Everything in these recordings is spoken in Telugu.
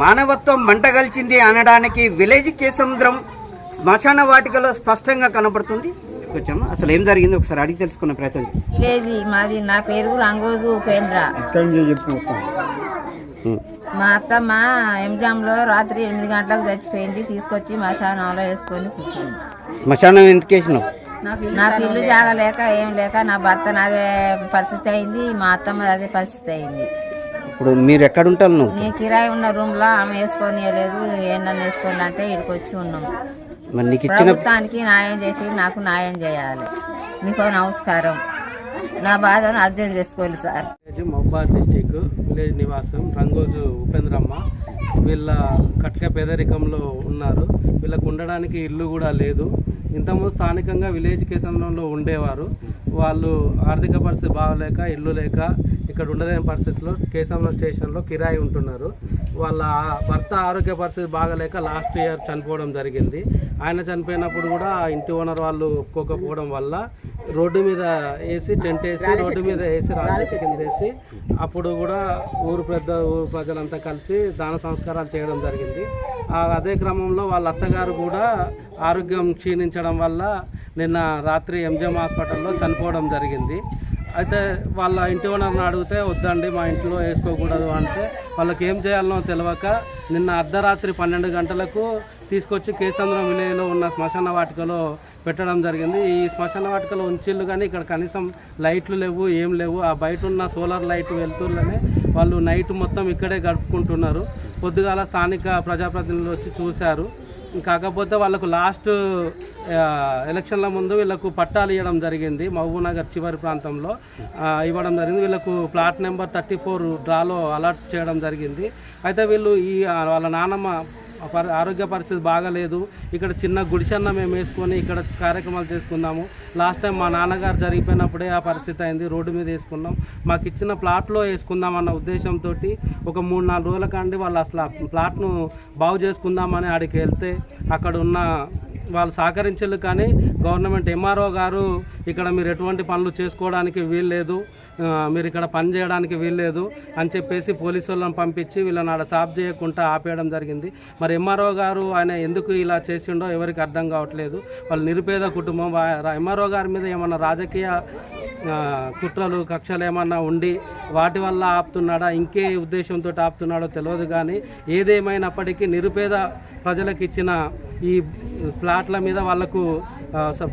మానవత్వం మంటగల్చింది అనడానికి విలేజ్ కేసముద్రం శ్మశాన వాటికలో స్పష్టంగా కనబడుతుంది. కొంచెం అసలు ఏం జరిగింది ఒకసారి అడిగి తెలుసుకునే ప్రయత్నం. విలేజ్ మాది నా పేరు రంగోజు ఉపేంద్ర. మా అత్తమ్మ ఎంజామ్లో రాత్రి ఎనిమిది గంటలకు చచ్చిపోయింది తీసుకొచ్చి మా శానంలో వేసుకొని కూర్చుంది. శ్మశానం ఎందుకు వేసినావు? నాకు ఇల్లు జాగలేక ఏం లేక నా భర్త అదే పరిస్థితి అయింది మా అత్తమ్మ అదే పరిస్థితి అయింది. ఇప్పుడు మీరు ఎక్కడ ఉంటారు నువ్వు? నేను కిరాయి ఉన్న రూమ్లో ఆమె వేసుకొని లేదు ఏంటని వేసుకోండి అంటే ఇక్కడికి వచ్చి ఉన్నాం. మరి నీకు ఇచ్చిన ప్రభుత్వానికి న్యాయం చేసి నాకు న్యాయం చేయాలి. మీకు నమస్కారం. నా బాధను అర్థం చేసుకోవాలి sir. Village Mahabad district village నివాసం రంగోజు ఉపేంద్రమ్మ. వీళ్ళ కట్క పేదరికంలో ఉన్నారు. వీళ్ళకు ఉండడానికి ఇల్లు కూడా లేదు. ఇంతకుముందు స్థానికంగా విలేజ్ కేంద్రంలో ఉండేవారు. వాళ్ళు ఆర్థిక పరిస్థితి బాగలేక ఇల్లు లేక ఇక్కడ ఉండలేని పరిస్థితిలో కేశంలో స్టేషన్లో కిరాయి ఉంటున్నారు. వాళ్ళ భర్త ఆరోగ్య పరిస్థితి బాగలేక లాస్ట్ ఇయర్ చనిపోవడం జరిగింది. ఆయన చనిపోయినప్పుడు కూడా ఇంటి ఓనర్ వాళ్ళు ఒప్పుకోకపోవడం వల్ల రోడ్డు మీద వేసి టెంట్ వేసి రోడ్డు మీద వేసి రాజేసి కింద వేసి అప్పుడు కూడా ఊరు పెద్ద ఊరు ప్రజలంతా కలిసి దాన సంస్కారాలు చేయడం జరిగింది. అదే క్రమంలో వాళ్ళ అత్తగారు కూడా ఆరోగ్యం క్షీణించడం వల్ల నిన్న రాత్రి ఎంజిఎం హాస్పిటల్లో చనిపోవడం జరిగింది. అయితే వాళ్ళ ఇంటి ఓనర్ని అడిగితే వద్దండి మా ఇంట్లో వేసుకోకూడదు అంటే వాళ్ళకి ఏం చేయాలనో తెలియక నిన్న అర్ధరాత్రి పన్నెండు గంటలకు తీసుకొచ్చి కేసంద్రం విలేజ్లో ఉన్న శ్మశాన వాటికలో పెట్టడం జరిగింది. ఈ శ్మశాన వాటికలో ఉంచిళ్ళు కానీ ఇక్కడ కనీసం లైట్లు లేవు ఏం లేవు. ఆ బయట ఉన్న సోలార్ లైట్ వెళ్తుర్లనే వాళ్ళు నైట్ మొత్తం ఇక్కడే గడుపుకుంటున్నారు. పొద్దుగాల స్థానిక ప్రజాప్రతినిధులు వచ్చి చూశారు. కాకపోతే వాళ్ళకు లాస్ట్ ఎలక్షన్ల ముందు వీళ్ళకు పట్టాలు ఇవ్వడం జరిగింది మహబూబ్నగర్ చివరి ప్రాంతంలో. ఇవ్వడం జరిగింది. వీళ్ళకు ప్లాట్ నెంబర్ థర్టీ ఫోర్ డ్రాలో అలాట్ చేయడం జరిగింది. అయితే వీళ్ళు ఈ వాళ్ళ నానమ్మ ఆరోగ్య పరిస్థితి బాగాలేదు. ఇక్కడ చిన్న గుడిసన్న మేము వేసుకొని ఇక్కడ కార్యక్రమాలు చేసుకుందాము లాస్ట్ టైం మా నాన్నగారు జరిగిపోయినప్పుడే ఆ పరిస్థితి అయింది. రోడ్డు మీద వేసుకున్నాం. మాకు ఇచ్చిన ప్లాట్లో వేసుకుందాం అన్న ఉద్దేశంతో ఒక మూడు నాలుగు రోజుల కండి వాళ్ళు అసలు ఆ ప్లాట్ను బాగు చేసుకుందామని ఆడికి వెళ్తే అక్కడ ఉన్న వాళ్ళు సహకరించలేదు కానీ గవర్నమెంట్ ఎంఆర్ఓ గారు ఇక్కడ మీరు ఎటువంటి పనులు చేసుకోవడానికి వీల్లేదు మీరు ఇక్కడ పని చేయడానికి వీల్లేదు అని చెప్పేసి పోలీసు వాళ్ళని పంపించి వీళ్ళని ఆడ సాఫ్ చేయకుండా ఆపేయడం జరిగింది. మరి ఎంఆర్ఓ గారు ఆయన ఎందుకు ఇలా చేసిండో ఎవరికి అర్థం కావట్లేదు. వాళ్ళు నిరుపేద కుటుంబం ఎంఆర్ఓ గారి మీద ఏమన్నా రాజకీయ కుట్రలు కక్షలు ఏమన్నా ఉండి వాటి వల్ల ఆపుతున్నాడా ఇంకే ఉద్దేశంతో ఆపుతున్నాడో తెలియదు కానీ ఏదేమైనప్పటికీ నిరుపేద ప్రజలకు ఇచ్చిన ఈ ప్లాట్ల మీద వాళ్ళకు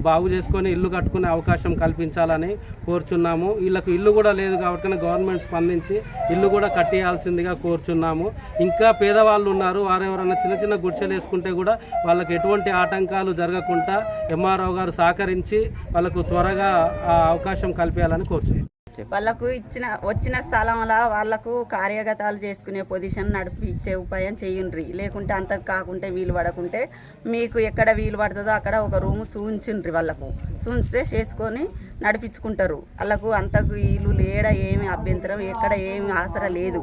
బాగు చేసుకొని ఇల్లు కట్టుకునే అవకాశం కల్పించాలని కోరుచున్నాము. వీళ్ళకు ఇల్లు కూడా లేదు కాబట్టి గవర్నమెంట్ స్పందించి ఇల్లు కూడా కట్టేయాల్సిందిగా కోరుచున్నాము. ఇంకా పేదవాళ్ళు ఉన్నారు వారు ఎవరైనా చిన్న చిన్న గుడిసెలు వేసుకుంటే కూడా వాళ్ళకి ఎటువంటి ఆటంకాలు జరగకుండా ఎంఆర్ఓ గారు సహకరించి వాళ్ళకు త్వరగా ఆ అవకాశం కల్పించాలని కోరుచున్నాం వాళ్ళకు ఇచ్చిన వచ్చిన స్థలంలో వాళ్ళకు కార్యగతాలు చేసుకునే పొజిషన్ నడిపించే ఉపాయం చేయండ్రి. లేకుంటే అంత కాకుంటే వీలు పడకుంటే మీకు ఎక్కడ వీలు పడుతుందో అక్కడ ఒక రూమ్ చూంచుండ్రి వాళ్ళకు. చూస్తే చేసుకొని నడిపించుకుంటారు. వాళ్ళకు అంతకు వీలు లేడ ఏమి అభ్యంతరం ఎక్కడ ఏమి ఆసర లేదు.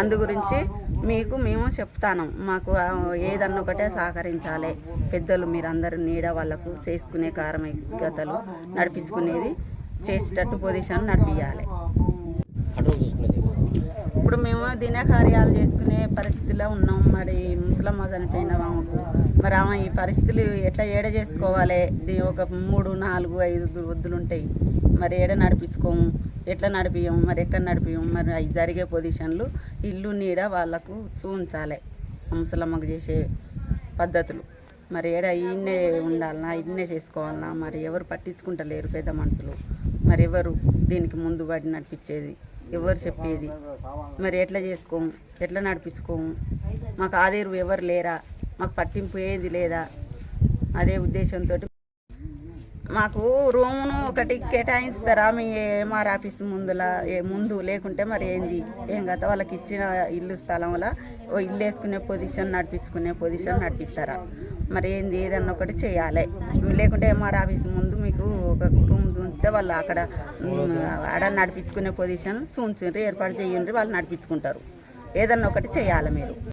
అందు గురించి మీకు మేము చెప్తాను. మాకు ఏదన్నా ఒకటే సహకరించాలి. పెద్దలు మీరందరూ నీడ వాళ్ళకు చేసుకునే కార్మికతలు నడిపించుకునేది చేసేటట్టు పొజిషన్ నడిపించాలి ఇప్పుడు మేము దినకార్యాలు చేసుకునే పరిస్థితిలో ఉన్నాం. మరి ముసలమ్మ చనిపోయిన ఆమెకు మరి ఆమె ఈ పరిస్థితులు ఎట్లా ఏడ చేసుకోవాలి? దీ ఒక మూడు నాలుగు ఐదు వద్దులు ఉంటాయి. మరి ఏడ నడిపించుకోము? ఎట్లా నడిపియం మరి ఎక్కడ నడిపియం మరి అవి జరిగే పొజిషన్లు ఇల్లు నీడ వాళ్ళకు చూంచాలి ముసలమ్మకు చేసే పద్ధతులు. మరి ఏడ ఈయన్నే ఉండాలనా ఇన్నే చేసుకోవాలనా మరి ఎవరు పట్టించుకుంటలేరు పెద్ద మనుషులు. మరి దీనికి ముందు పడి నడిపించేది? ఎవరు చెప్పేది? మరి ఎట్లా చేసుకోము? ఎట్లా నడిపించుకోము? మాకు ఆదేరు ఎవరు లేరా? మాకు పట్టింపు ఏది లేదా? అదే ఉద్దేశంతో మాకు రూమును ఒకటి కేటాయిస్తారా మీ ఎంఆర్ ఆఫీస్ ముందుల? ఏ ముందు లేకుంటే మరి ఏంది? ఏం కదా వాళ్ళకి ఇచ్చిన ఇల్లు స్థలంలో ఓ ఇల్లు వేసుకునే పొజిషన్ నడిపించుకునే పొజిషన్ నడిపిస్తారా? మరి ఏంది ఏదన్నా ఒకటి చేయాలి. లేకుంటే ఎంఆర్ ఆఫీస్ ముందు మీకు ఒక రూమ్ చూస్తే వాళ్ళు అక్కడ అక్కడ ఆడ నడిపించుకునే పొజిషన్ చూంచుండ్రి ఏర్పాటు చేయండి వాళ్ళు నడిపించుకుంటారు. ఏదన్నా ఒకటి చేయాలి మీరు.